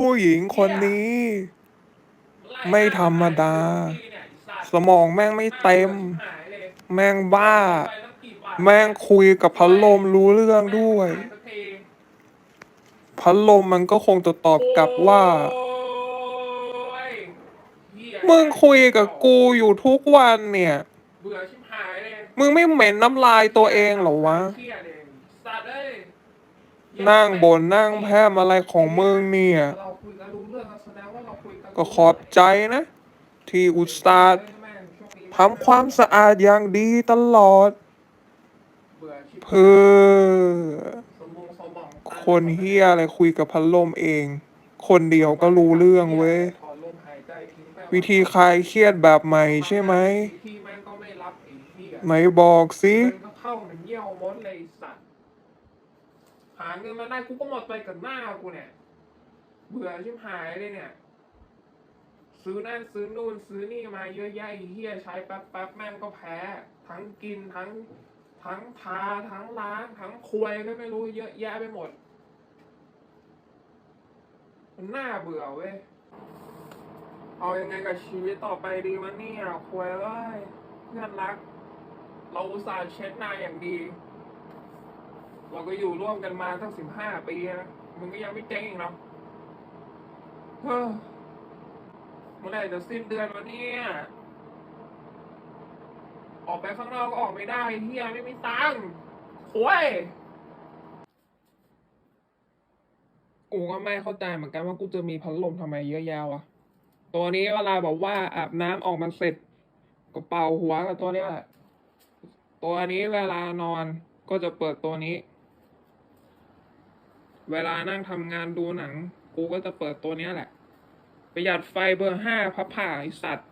ผู้หญิงคนนี้ ไม่ธรรมดา สมองแม่งไม่เต็ม แม่งบ้า แม่งคุยกับพัดลมรู้เรื่องด้วย พัดลมมันก็คงจะตอบกลับว่า มึงคุยกับกูอยู่ทุกวันเนี่ยเบื่อชิบหายเลยมึงไม่เหม็นน้ำลายตัวเองเหรอวะเครียดเองสัตว์เอ้ยนั่งบนนั่งแพร่มอะไรของมึงเนี่ยเรา คุยกันรู้เรื่องแสดงว่าเราคุยกันก็ขอบใจนะ ที่อุตส่าห์ทำความสะอาดอย่างดีตลอด เพื่อ คนเฮียอะไรคุยกับพัดลมเอง คนเดียวก็รู้เรื่องเว้ยวิธีคลายเครียดแบบใหม่ใช่ไหมไม่บไอ้เหี้ยไหนบอกสิเข้ามันเยี่ยวมดเลยสัตว์หาเงินมาได้กูก็หมดไปกับหน้ากูเนี่ย เบื่อชิบหายเลยเนี่ย ซื้อนั่นซื้อนู่นซื้อนี่มาเยอะแยะเฮียใช้แป๊บแป๊บแม่งก็แพ้ ทั้งกินทั้งทั้งทาทั้งล้างทั้งควยก็ไม่รู้เยอะแยะไปหมด มันน่าเบื่อเว้ย เอายังไงกับชีวิตต่อไปดีวะเนี่ยควยเอ้ยเพื่อนรัก เราอุตส่าห์เช็ดหน้าอย่างดี เราก็อยู่ร่วมกันมาตั้งสิบห้าปีนะมึงก็ยังไม่เจ๊งอีกเนาะ เฮ้อเมื่อไหร่จะสิ้นเดือนวะเนี่ย ออกไปข้างนอกก็ออกไม่ได้เฮียไม่มีตังค์โอ้ย กูก็ไม่เข้าใจเหมือนกันว่ากูจะมีพัดลมทำไมเยอะแยะวะ ตัวนี้เวลาบอกว่าอาบน้ำออกมาเสร็จก็เป่าหัวกับตัวนี้แหละ ตัวนี้เวลานอนก็จะเปิดตัวนี้ เวลานั่งทำงานดูหนัง กูก็จะเปิดตัวเนี้ยแหละ ประหยัดไฟเบอร์ห้าพับผ่าไอสัตว์